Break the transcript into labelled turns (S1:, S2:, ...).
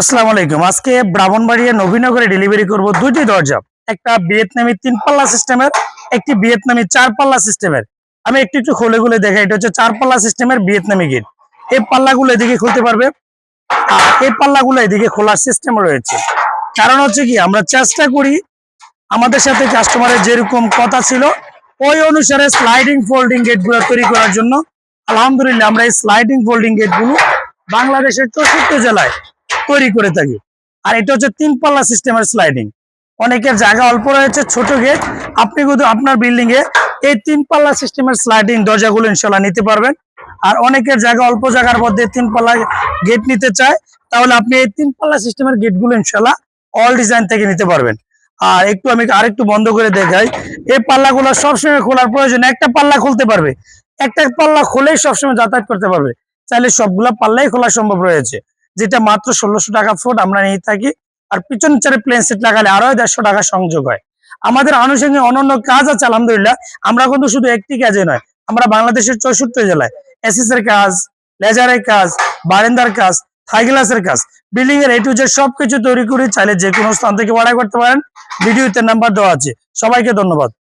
S1: আসসালামু আলাইকুম। আজকে ব্রাহ্মণবাড়িয়া নবীনগরে ডেলিভারি করব দুইটি দরজা। একটা ভিয়েতনামি তিন পাল্লা সিস্টেমের, একটি ভিয়েতনামি চার পাল্লা সিস্টেমের। আমি একটু একটু খুলে খুলে দেখাই, এটা হচ্ছে চার পাল্লা সিস্টেমের ভিয়েতনামি গেট এই পাল্লাগুলো এদিকে খুলতে পারবে। আর এই পাল্লাগুলো এদিকে খোলার সিস্টেম রয়েছে। কারণ হচ্ছে কি, আমরা চেষ্টা করি আমাদের সাথে কাস্টমারের যেরকম কথা ছিল, ওই অনুসারে স্লাইডিং ফোল্ডিং গেটগুলো তৈরি করার জন্য। আলহামদুলিল্লাহ, আমরা এই স্লাইডিং ফোল্ডিং গেটগুলো বাংলাদেশের চৌষট্টি জেলায় তৈরি করে থাকি। আর এটা হচ্ছে তিন পাল্লা সিস্টেমের স্লাইডিং অনেকের জায়গা অল্প রয়েছে, ছোট গেট আপনি কিন্তু আপনার বিল্ডিং এ এই তিন পাল্লা সিস্টেমের স্লাইডিং দরজাগুলো ইনশাল্লাহ নিতে পারবেন। আর অনেকের জায়গা অল্প জায়গার মধ্যে তিন পাল্লা গেট নিতে চায়, তাহলে আপনি এই তিন পাল্লা সিস্টেমের গেটগুলো ইনশাল্লাহ অল ডিজাইন থেকে নিতে পারবেন। আর একটু আমি আরেকটু বন্ধ করে দেখাই, এই পাল্লাগুলো সবসময় খোলার প্রয়োজন একটা পাল্লা খুলতে পারবে। একটা পাল্লা খুলেই সবসময় যাতায়াত করতে পারবে। চাইলে সবগুলা পাল্লাই খোলা সম্ভব রয়েছে। যেটা মাত্র ষোলোশো টাকা ফুট আমরা নিয়ে থাকি। আর পিছন চারে প্লেন সেট লাগালে আরও দেড়শো টাকা সংযোগ হয়। আমাদের আনুষঙ্গিক অন্যান্য কাজ আছে, আলহামদুলিল্লাহ। আমরা কিন্তু শুধু একটি কাজে নয়, আমরা বাংলাদেশের চৌষট্টি জেলায় এসএস এর কাজ লেজারের কাজ, বারেন্দার কাজ থাই গ্লাসের কাজ বিল্ডিং এর এ টু সবকিছু তৈরি করে চাইলে যে কোনো স্থান থেকে অর্ডার করতে পারেন। ভিডিওতে নাম্বার দেওয়া আছে। সবাইকে ধন্যবাদ।